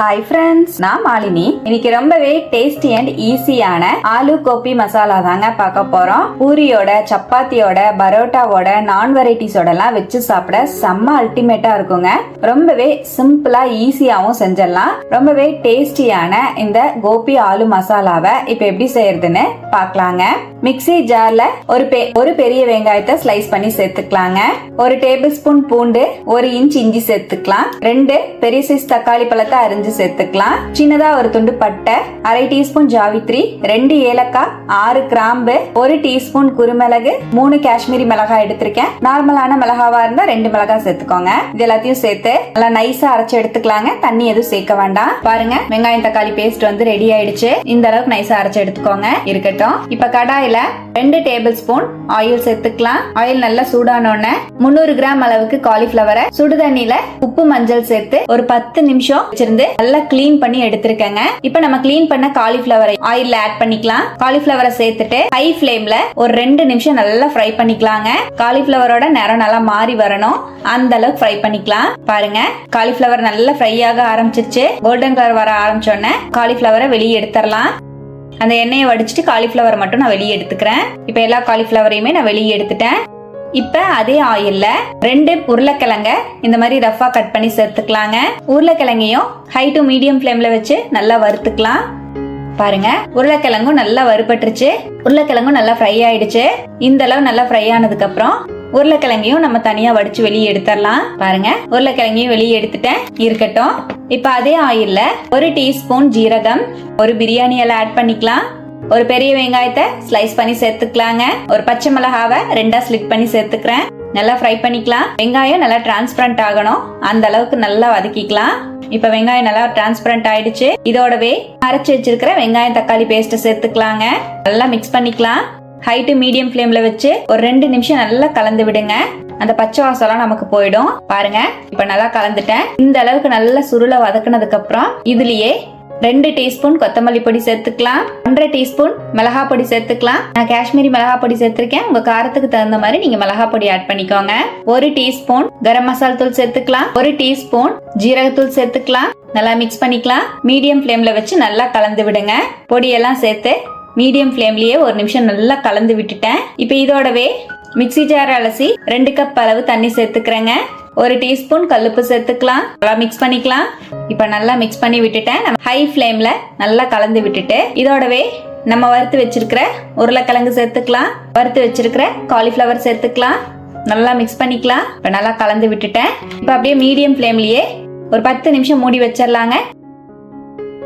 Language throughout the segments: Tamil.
ஹாய் ஃப்ரெண்ட்ஸ் நான் மாலினி. இன்னைக்கு ரொம்பவே டேஸ்டி அண்ட் ஈஸியான ஆலு கோபி மசாலா தாங்க பார்க்க போறோம். பூரியோட சப்பாத்தியோட பரோட்டாவோட நான் வெரைட்டிஸோட எல்லாம் வச்சு சாப்பிட செம்ம அல்டிமேட்டா இருக்குங்க. ரொம்பவே சிம்பிளா ஈஸியாவும் செஞ்சிடலாம். ரொம்பவே டேஸ்டியான இந்த கோபி ஆலு மசாலாவை இப்ப எப்படி செய்யறதுன்னு பார்க்கலாங்க. மிக்ஸி ஜார்ல ஒரு பெ ஒரு பெரிய வெங்காயத்தை ஸ்லைஸ் பண்ணி சேர்த்துக்கலாங்க. ஒரு டேபிள் ஸ்பூன் பூண்டு ஒரு இன்ச் இஞ்சி சேர்த்துக்கலாம். ரெண்டு பெரிய சைஸ் தக்காளி பழத்தை அரிஞ்சு சேர்த்துக்கலாம். சின்னதா ஒரு துண்டு பட்டை அரை டீஸ்பூன் ஜாவித்ரி ரெண்டு ஏலக்காய் ஆறு கிராம்பு ஒரு டீஸ்பூன் குருமிளகு மூணு காஷ்மீரி மிளகாய் எடுத்திருக்கேன். நார்மலான மிளகாவா இருந்தா ரெண்டு மிளகாய் சேர்த்துக்கோங்க. இது எல்லாத்தையும் சேர்த்து நல்லா நைஸா அரைச்சு எடுத்துக்கலாங்க. தண்ணி எதுவும் சேர்க்க வேண்டாம். பாருங்க வெங்காயம் தக்காளி பேஸ்ட் வந்து ரெடி ஆயிடுச்சு. இந்த அளவுக்கு நைஸா அரைச்சு எடுத்துக்கோங்க. இருக்கட்டும். இப்ப கடாயில ரெண்டு டேபிள் ஸ்பூன் ஆயில் சேர்த்துக்கலாம். ஆயில் நல்லா சூடான உடனே முந்நூறு கிராம் அளவுக்கு காலிஃபிளவரை சுடுதண்ணில உப்பு மஞ்சள் சேர்த்து ஒரு பத்து நிமிஷம் வச்சிருந்து நல்லா க்ளீன் பண்ணி எடுத்திருக்கேங்க. இப்ப நம்ம க்ளீன் பண்ண காலிஃபிளவரை ஆயில்ல ஆட் பண்ணிக்கலாம். காலிஃபிளவரை சேர்த்துட்டு ஹை ஃபிளேம்ல ஒரு ரெண்டு நிமிஷம் நல்லா ஃப்ரை பண்ணிக்கலாங்க. காலிஃபிளவரோட நிறம் நல்லா மாறி வரணும். அந்த அளவுக்கு ஃப்ரை பண்ணிக்கலாம். பாருங்க காலிஃபிளவர் நல்லா ஃப்ரை ஆக ஆரம்பிச்சிருச்சு. கோல்டன் கலர் வர ஆரம்பிச்சோடனே காலிஃபிளவரை வெளியே எடுத்துடலாம் அந்த எண்ணெயை வடிச்சிட்டு காலிஃபிளவர் மட்டும் நான் வெளியே எடுத்துக்கிறேன். இப்போ எல்லா காலிஃப்ளவரையுமே நான் வெளியே எடுத்துட்டேன். இப்போ அதே ஆயில்ல ரெண்டு உருளைக்கிழங்க இந்த மாதிரி ரஃபா கட் பண்ணி சேர்த்துக்கலாங்க. உருளைக்கிழங்கையும் ஹை டு மீடியம் ஃப்ளேம்ல வச்சு நல்லா வறுத்துக்கலாம். பாருங்க உருளைக்கிழங்கும் நல்லா வறுபட்டுருச்சு. உருளைக்கிழங்கும் நல்லா ஃப்ரை ஆயிடுச்சு. இந்த அளவு நல்லா ஃப்ரை ஆனதுக்கு அப்புறம் உருளைக்கிழங்கையும் நம்ம தனியா வடிச்சு வெளியே எடுத்துடலாம். பாருங்க உருளைக்கிழங்கையும் வெளியே எடுத்துட்டேன். இருக்கட்டும். இப்ப அதே ஆயில்ல ஒரு டீஸ்பூன் ஜீரகம் ஒரு பிரியாணி எல்லாம் ஆட் பண்ணிக்கலாம். ஒரு பெரிய வெங்காயத்தை ஸ்லைஸ் பண்ணி சேர்த்துக்கலாங்க. ஒரு பச்சை மிளகாவை ரெண்டா ஸ்லிட் பண்ணி சேர்த்துக்கிறேன். நல்லா ஃப்ரை பண்ணிக்கலாம். வெங்காயம் நல்லா டிரான்ஸ்பரண்ட் ஆகணும். அந்த அளவுக்கு நல்லா வதக்கிக்கலாம். இப்ப வெங்காயம் நல்லா டிரான்ஸ்பரண்ட் ஆயிடுச்சு. இதோடவே அரைச்சு வச்சிருக்கிற வெங்காயம் தக்காளி பேஸ்ட் சேர்த்துக்கலாங்க. நல்லா மிக்ஸ் பண்ணிக்கலாம். ஹை டு மீடியம் ஃப்ளேம்ல வச்சு ஒரு ரெண்டு நிமிஷம் நல்லா கலந்து விடுங்க. அந்த பச்சை வாசம்லாம் நமக்கு போயிடும். பாருங்க இப்ப நல்லா கலந்துட்டேன். இந்த அளவுக்கு நல்லா சுருளை வதக்குனதுக்கு அப்புறம் இதுலயே ரெண்டு டீஸ்பூன் கொத்தமல்லி பொடி சேர்த்துக்கலாம். ஒன்றரை டீஸ்பூன் மிளகா பொடி சேர்த்துக்கலாம். நான் காஷ்மீரி மிளகா பொடி சேர்த்திருக்கேன். உங்க காரத்துக்கு தகுந்த மாதிரி நீங்க மிளகா பொடி ஆட் பண்ணிக்கோங்க. ஒரு டீஸ்பூன் கரம் மசாலா தூள் சேர்த்துக்கலாம். ஒரு டீஸ்பூன் ஜீரகத்தூள் சேர்த்துக்கலாம். நல்லா மிக்ஸ் பண்ணிக்கலாம். மீடியம் ஃப்ளேம்ல வச்சு நல்லா கலந்து விடுங்க. பொடியெல்லாம் சேர்த்து மீடியம் ஃப்ளேம்லயே ஒரு நிமிஷம் நல்லா கலந்து விட்டுட்டேன். இப்போ இதோடவே மிக்ஸி ஜார் அலசி ரெண்டு கப் அளவு தண்ணி சேர்த்துக்கிறேங்க. ஒரு டீஸ்பூன் கல்லுப்பு சேர்த்துக்கலாம். நல்லா மிக்ஸ் பண்ணிக்கலாம். இப்போ நல்லா மிக்ஸ் பண்ணி விட்டுட்டேன். நம்ம ஹை ஃப்ளேம்ல நல்லா கலந்து விட்டுட்டு இதோடவே நம்ம வறுத்து வச்சிருக்கிற உருளைக்கிழங்கு சேர்த்துக்கலாம். வறுத்து வச்சிருக்கிற காலிஃப்ளவர் சேர்த்துக்கலாம். நல்லா மிக்ஸ் பண்ணிக்கலாம். இப்போ நல்லா கலந்து விட்டுட்டேன். இப்போ அப்படியே மீடியம் ஃப்ளேம்லயே ஒரு பத்து நிமிஷம் மூடி வச்சிடலாங்க.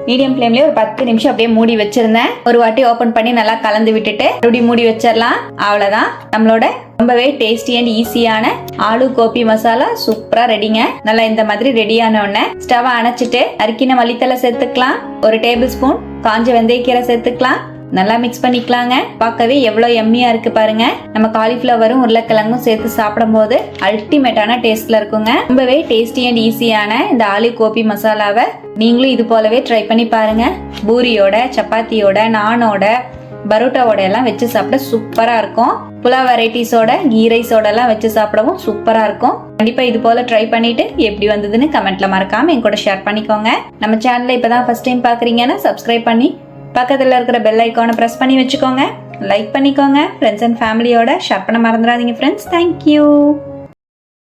மீடியம் ஃப்ளேம்லயே ஒரு பத்து நிமிஷம் அப்படியே மூடி வச்சிருந்தேன். ஒரு வாட்டி ஓபன் பண்ணி நல்லா கலந்து விட்டுட்டு மறுபடியும் மூடி வச்சிடலாம் அவ்வளவுதான். நம்மளோட ரொம்பவே டேஸ்டி அண்ட் ஈஸியான ஆலு கோபி மசாலா சூப்பரா ரெடிங்க நல்லா இந்த மாதிரி ரெடியான உடனே ஸ்டவ் அணைச்சிட்டு அரிக்கின மல்லித்தலை சேர்த்துக்கலாம். ஒரு டேபிள் ஸ்பூன் காஞ்ச வெந்தயக்கீரை சேர்த்துக்கலாம். நல்லா மிக்ஸ் பண்ணிக்கலாங்க. பார்க்கவே எவ்வளோ எம்மியா இருக்கு பாருங்க. நம்ம காலிஃப்ளவரும் உருளைக்கிழங்கும் சேர்த்து சாப்பிடும்போது அல்டிமேட்டான டேஸ்ட்ல இருக்குங்க. ரொம்பவே டேஸ்டி அண்ட் ஈஸியான இந்த ஆலு கோபி மசாலாவை நீங்களும் இது போலவே ட்ரை பண்ணி பாருங்க. பூரியோட சப்பாத்தியோட நானோட பரோட்டாவோட எல்லாம் வச்சு சாப்பிட சூப்பரா இருக்கும். புலா வெரைட்டிஸோட கீ ரைஸோட எல்லாம் வச்சு சாப்பிடவும் சூப்பரா இருக்கும். கண்டிப்பா இது போல ட்ரை பண்ணிட்டு எப்படி வந்ததுன்னு கமெண்ட்ல மறக்காம என் கூட ஷேர் பண்ணிக்கோங்க. நம்ம சேனல்ல இப்பதான் ஃபர்ஸ்ட் டைம் பாக்குறீங்கன்னா சப்ஸ்கிரைப் பண்ணி பக்கத்தில் இருக்கிற பெல் ஐக்கானை ப்ரெஸ் பண்ணி வச்சுக்கோங்க. லைக் பண்ணிக்கோங்க. ஃப்ரெண்ட்ஸ் அண்ட் ஃபேமிலியோட ஷேர் பண்ண மறந்துடாதீங்க ஃப்ரெண்ட்ஸ் தேங்க்யூ